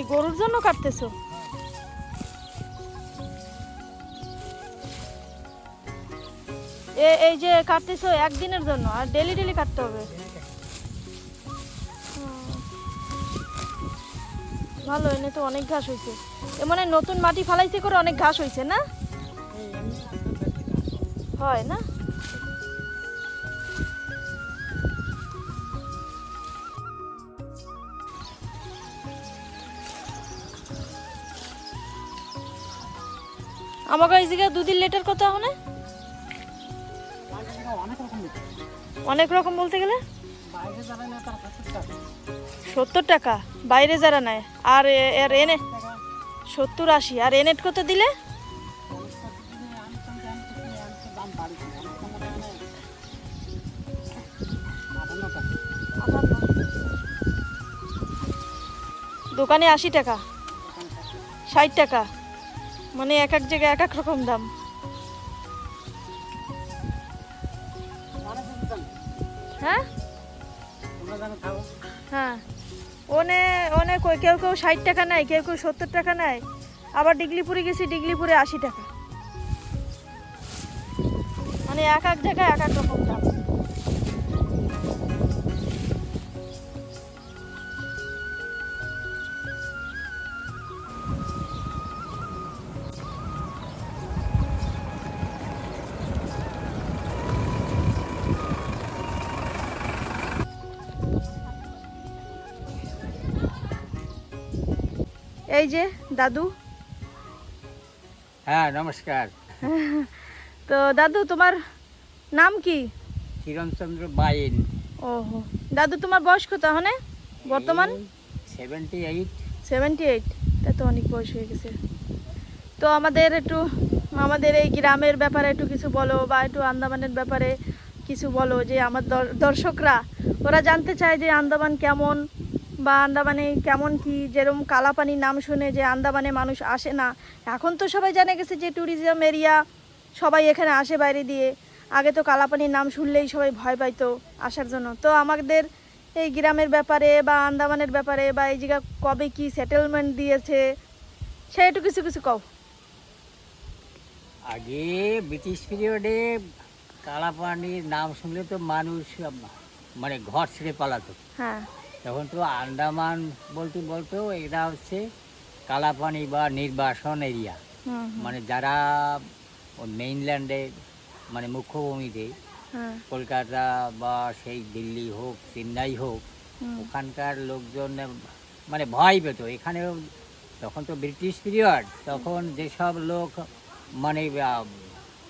এই গরুর জন্য কাটতেছো? এই যে কাটতেছো একদিনের জন্য, আর ডেলি ডেলি কাটতে হবে। ভালো, এনে তো অনেক ঘাস হয়েছে এ মানে নতুন মাটি ফালাইতে করে অনেক ঘাস হয়েছে না? হয় না? আমাকে এই জায়গায় দুদিন লেটার কত হনে অনেক রকম বলতে গেলে? সত্তর টাকা। বাইরে যারা নেয়। আর এর এনে সত্তর আশি। আর এনেট কত দিলে? দোকানে আশি টাকা। ষাট টাকা। মানে এক এক জায়গায় এক এক রকম দাম। হ্যাঁ? হ্যাঁ। কেউ কেউ ষাট টাকা নেয়, কেউ কেউ সত্তর টাকা নেয়। আবার ডিগলিপুরে গেছি, ডিগলিপুরে আশি টাকা। মানে এক এক জায়গায় এক এক রকম দাম। এই যে দাদু। হ্যাঁ নমস্কার। তো দাদু তোমার নাম কি? কিরণচন্দ্র বাইন। ওহো। দাদু তোমার বয়স কত হনে বর্তমান? সেভেন্টি এইট সেভেন্টি এইট তা তো অনেক বয়স হয়ে গেছে। তো আমাদের একটু আমাদের এই গ্রামের ব্যাপারে একটু কিছু বলো বা একটু আন্দামানের ব্যাপারে কিছু বলো যে আমার দর্শকরা ওরা জানতে চায় যে আন্দামান কেমন বা আন্দামানে কেমন কি যেরকম কালাপানির নাম শুনে যে আন্দামানে মানুষ আসে না। এখন তো সবাই জানে গেছে যে ট্যুরিজম এরিয়া সবাই এখানে আসে বাইরে দিয়ে। আগে তো কালাপানির নাম শুনলেই সবাই ভয় পাইতো আসার জন্য। তো আমাদের এই গ্রামের ব্যাপারে বা আন্দামানের ব্যাপারে বা এই জায়গা কবে কি সেটেলমেন্ট দিয়েছে সে একটু কিছু কিছু কও। আগে ব্রিটিশ পিরিয়ডে কালাপানির নাম শুনলে তো মানুষ মানে ঘর ছেড়ে পালাতো। হ্যাঁ। তখন তো আন্দামান বলতে বলতো এটা হচ্ছে কালাপানি বা নির্বাসন এরিয়া। মানে যারা মেইনল্যান্ডে মানে মুখ্যভূমিতে হ্যাঁ। কলকাতা বা সেই দিল্লি হোক চেন্নাই হোক ওখানকার লোকজন মানে ভয় পেত। এখানে তখন তো ব্রিটিশ পিরিয়ড তখন যেসব লোক মানে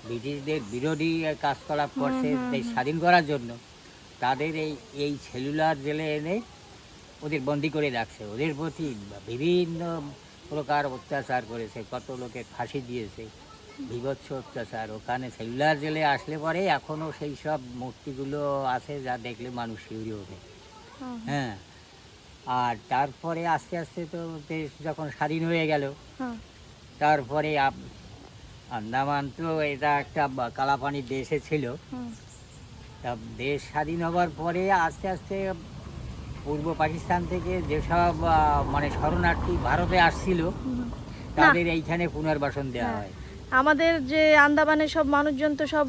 ব্রিটিশদের বিরোধী কাজকলাপ করছে। স্বাধীন করার জন্য তাদের এই এই সেলুলার জেলে এনে ওদের বন্দি করে রাখছে। ওদের প্রতি বিভিন্ন প্রকার অত্যাচার করেছে কত লোকে ফাঁসি দিয়েছে বিভৎস অত্যাচার। ওখানে সেলুলার জেলে আসলে পরে এখনও সেই সব মূর্তিগুলো আছে যা দেখলে মানুষ শিউরি ওঠে। হ্যাঁ আর তারপরে আস্তে আস্তে তো দেশ যখন স্বাধীন হয়ে গেল তারপরে আন্দামান তো এটা একটা কালাপানির দেশে ছিল। তা দেশ স্বাধীন হওয়ার পরে আস্তে আস্তে পূর্ব পাকিস্তান থেকে যেসব মানে শরণার্থী ভারতে আসছিল তাদের এইখানে পুনর্বাসন দেওয়া হ্যাঁ, হয়। আমাদের যে আন্দামানের সব মানুষজন তো সব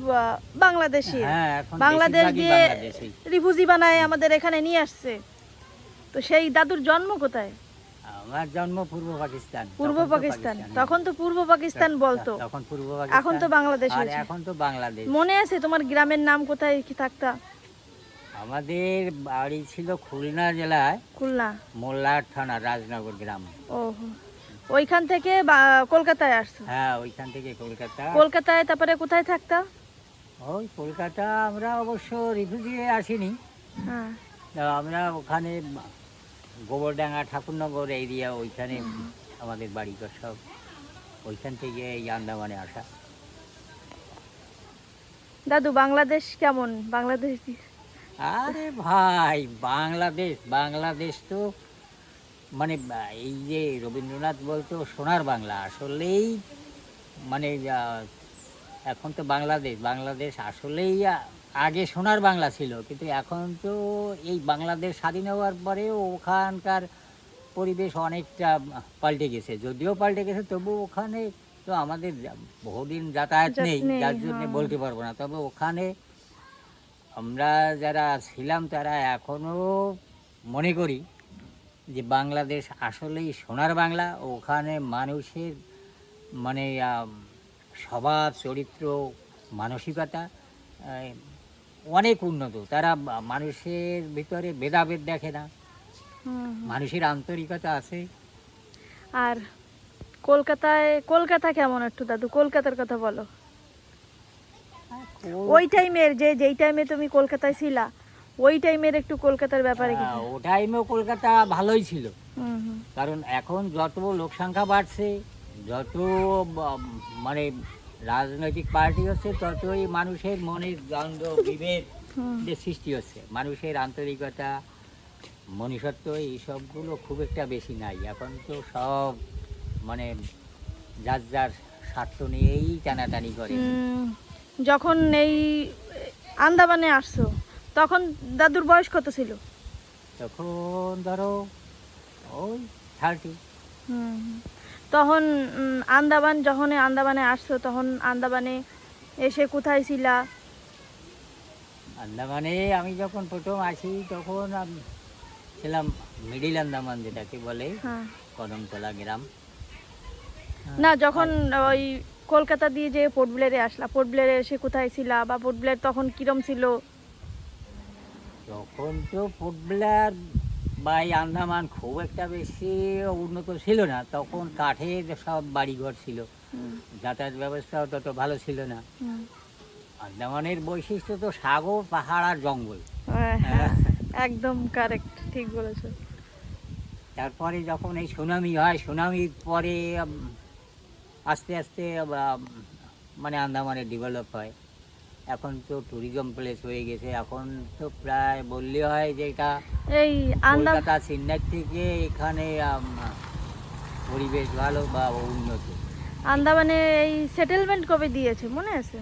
বাংলাদেশি। হ্যাঁ বাংলাদেশ দিয়ে। রিফুজি বানায় আমাদের এখানে নিয়ে আসছে। তো সেই দাদুর জন্ম কোথায়? আমার জন্ম পূর্ব পাকিস্তান। পূর্ব পাকিস্তান। তখন তো পূর্ব পাকিস্তান বলতো। তখন পূর্ব এখন তো বাংলাদেশ এখন তো বাংলাদেশ। মনে আছে তোমার গ্রামের নাম কোথায় কি থাকতা? আমাদের বাড়ি ছিল খুলনা জেলায় খুলনা? মোল্লার থানা রাজনগর গ্রাম। ও ওইখান থেকে কলকাতায় আসছো? হ্যাঁ ওইখান থেকে কলকাতা। কলকাতায় তারপরে কোথায় থাকতা? ওই কলকাতা আমরা অবশ্য রিফিউজি আসিনি। হ্যাঁ। আমরা ওখানে গোবরডাঙ্গা ঠাকুরনগর এরিয়া ওইখানে আমাদের বাড়ি সব। ওইখান থেকে এই আন্দামানে আসা। দাদু বাংলাদেশ কেমন? বাংলাদেশ আরে ভাই বাংলাদেশ বাংলাদেশ তো মানে এই যে রবীন্দ্রনাথ বলতো সোনার বাংলা। আসলেই মানে এখন তো বাংলাদেশ বাংলাদেশ আসলেই আগে সোনার বাংলা ছিল। কিন্তু এখন তো এই বাংলাদেশ স্বাধীন হওয়ার পরে ওখানকার পরিবেশ অনেকটা পাল্টে গেছে। যদিও পাল্টে গেছে তবু ওখানে তো আমাদের বহুদিন যাতায়াত নেই যার জন্য হ্যাঁ। বলতে পারব না। তবে ওখানে আমরা যারা ছিলাম তারা এখনও মনে করি যে বাংলাদেশ আসলেই সোনার বাংলা। ওখানে মানুষের মানে স্বভাব চরিত্র মানসিকতা অনেক উন্নত। তারা মানুষের ভিতরে ভেদাভেদ দেখে না। মানুষের আন্তরিকতা আছে। আর কলকাতায় কলকাতা কেমন একটু দাদু? কলকাতার কথা বলো। ওই টাইমের যে যেই টাইমে তুমি কলকাতায় ছিলা ওই টাইমের একটু কলকাতার ব্যাপারে কি? হ্যাঁ, ও টাইমেও কলকাতা ভালোই ছিল। কারণ এখন যত লোক সংখ্যা বাড়ছে যত মানে রাজনৈতিক পার্টি হচ্ছে ততই মানুষের মনের দ্বন্দ্ব বিভেদ যে সৃষ্টি হচ্ছে। মানুষের আন্তরিকতা মনুষ্যত্ব এইসবগুলো খুব একটা বেশি নাই। এখন তো সব মানে যার যার স্বার্থ নিয়েই টানাটানি করে। যখন এই আন্দামানে আসছো তখন দাদুর বয়স কত ছিল? তখন ধরো ওই থার্টি। তখন আন্দামান যখন আন্দামানে আসছো তখন আন্দামানে এসে কোথায় ছিলা? আন্দামানে আমি যখন প্রথম আসি তখন আমি ছিলাম মিডিল আন্দামান যেটাকে বলে হ্যাঁ। কদমতলা গ্রাম। না যখন ওই কলকাতা দিয়ে যে পোর্ট ব্লেয়ারে আসলা পোর্ট ব্লেয়ারে এসে কোথায় ছিলা বা পোর্ট ব্লেয়ার তখন কিরম ছিল? তখন তো ফুটবলার বা এই আন্দামান খুব একটা বেশি উন্নত ছিল না। তখন কাঠের সব বাড়িঘর ছিল। যাতায়াত ব্যবস্থাও তত ভালো ছিল না। আন্দামানের বৈশিষ্ট্য তো সাগর পাহাড় আর জঙ্গল। হ্যাঁ, একদম কারেক্ট ঠিক বলেছ। তারপরে যখন এই সুনামি হয় সুনামির পরে আস্তে আস্তে মানে আন্দামানে ডেভেলপ হয়। এখন তো ট্যুরিজম প্লেস হয়ে গেছে। এখন তো প্রায় বললে হয় যে এটা এই কলকাতা চেন্নাই থেকে এখানে পরিবেশ ভালো বা উন্নত। আন্দামানে এই সেটেলমেন্ট কবে দিয়েছে? মনে আছে?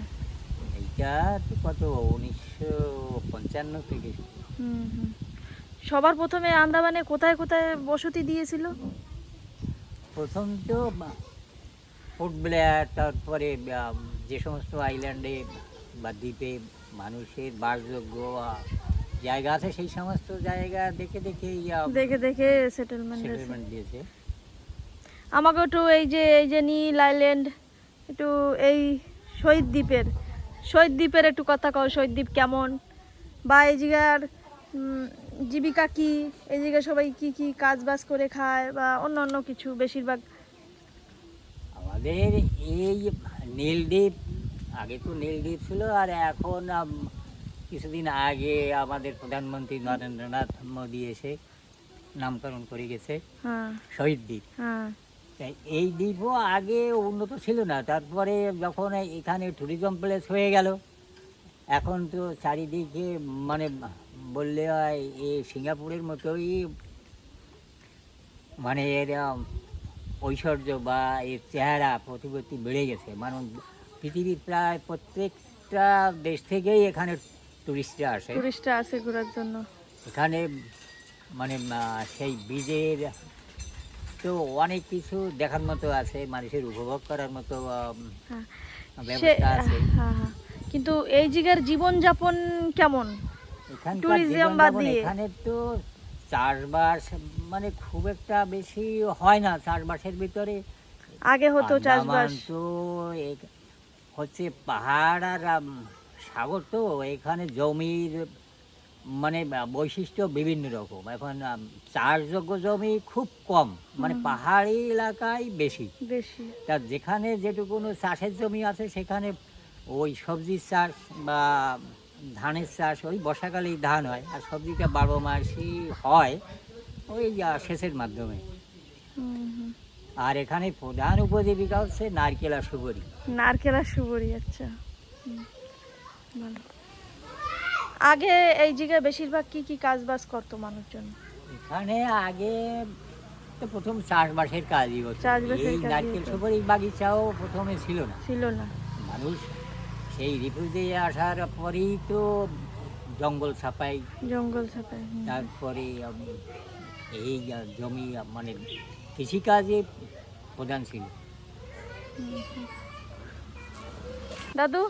এইটা তো কত? উনিশশো পঞ্চান্ন থেকে। হুম, হুম। সবার প্রথমে আন্দামানে কোথায় কোথায় বসতি দিয়েছিল? প্রথম তো পোর্ট ব্লেয়ার তারপরে যে সমস্ত আইল্যান্ডে বা দ্বীপে মানুষের বাসযোগ্য জায়গা আছে সেই সমস্ত জায়গা দেখে দেখে দেখে দেখে সেটেলমেন্ট সেটেলমেন্ট দিয়েছে। আমাকে একটু এই যে এই যে নীল আইল্যান্ড একটু এই শহীদ দ্বীপের শহীদ দ্বীপের একটু কথা কও শহীদ দ্বীপ কেমন? বা এই জায়গার জীবিকা কি? এই জায়গায় সবাই কি কি কাজ বাজ করে খায় বা অন্য অন্য কিছু বেশিরভাগ আমাদের এই নীলদ্বীপ আগে তো নীলদ্বীপ ছিল আর এখন কিছুদিন আগে আমাদের প্রধানমন্ত্রী নরেন্দ্রনাথ মোদী এসে নামকরণ করে গেছে হ্যাঁ। শহীদ দ্বীপ। হ্যাঁ। এই দ্বীপও আগে উন্নত ছিল না তারপরে যখন এখানে ট্যুরিজম প্লেস হয়ে গেল এখন তো চারিদিকে মানে বললে হয় এই সিঙ্গাপুরের মতোই মানে এর ঐশ্বর্য বা এর চেহারা প্রতিপত্তি বেড়ে গেছে। মানে পৃথিবীর প্রায় প্রত্যেকটা দেশ থেকেই এখানে টুরিস্টরা আসে। টুরিস্টরা আছে ঘোরার জন্য। এখানে মানে সেই বীজের তো অনেক কিছু দেখার মতো আছে মানুষের উপভোগ করার মতো হ্যাঁ। ব্যবস্থা আছে। হ্যাঁ হ্যাঁ কিন্তু এই জায়গার জীবনযাপন কেমন? এখানে তো চাষবাস মানে খুব একটা বেশি হয় না চাষবাসের ভিতরে। আগে হতো চাষবাস। তো হচ্ছে পাহাড় আর সাগর তো এখানে জমির মানে বৈশিষ্ট্য বিভিন্ন রকম। এখন চাষযোগ্য জমি খুব কম মানে পাহাড়ি এলাকায় বেশি। বেশি। তা যেখানে যেটুকুনো চাষের জমি আছে সেখানে ওই সবজির চাষ বা ধানের চাষ ওই বর্ষাকালেই ধান হয় আর সবজিটা বারো মাসই হয় ওই সেচের মাধ্যমে। আর এখানে প্রধান উপজীবিকা হচ্ছে নারকেল আর সুপারি। নারকেল আর সুবরি আচ্ছা। আগে এই জায়গায় বেশিরভাগ কি কি কাজ বাজ করতো মানুষজন? এখানে আগে তো প্রথম চাষবাসের কাজই হতো। চাষবাসের নারকেল হতো। বাগিচাও প্রথমে ছিল না। ছিল না। মানুষ সেই রিফিউজে আসার পরেই তো জঙ্গল ছাপাই। জঙ্গল তারপরে এই জমি মানে কৃষিকাজে প্রধান ছিল। দাদু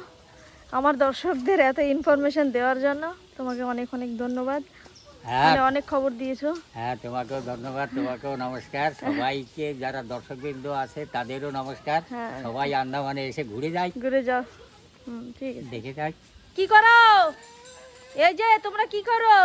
আমার দর্শকদের এত ইনফরমেশন দেওয়ার জন্য তোমাকে অনেক অনেক ধন্যবাদ। হ্যাঁ। অনেক খবর দিয়েছ। হ্যাঁ তোমাকেও ধন্যবাদ তোমাকেও নমস্কার। সবাইকে যারা দর্শকবৃন্দ আছে তাদেরও নমস্কার। হ্যাঁ। সবাই আন্দামানে এসে ঘুরে যায় ঘুরে যাও। হুম ঠিক আছে। দেখে যায় কি করো? এই যে তোমরা কি করো।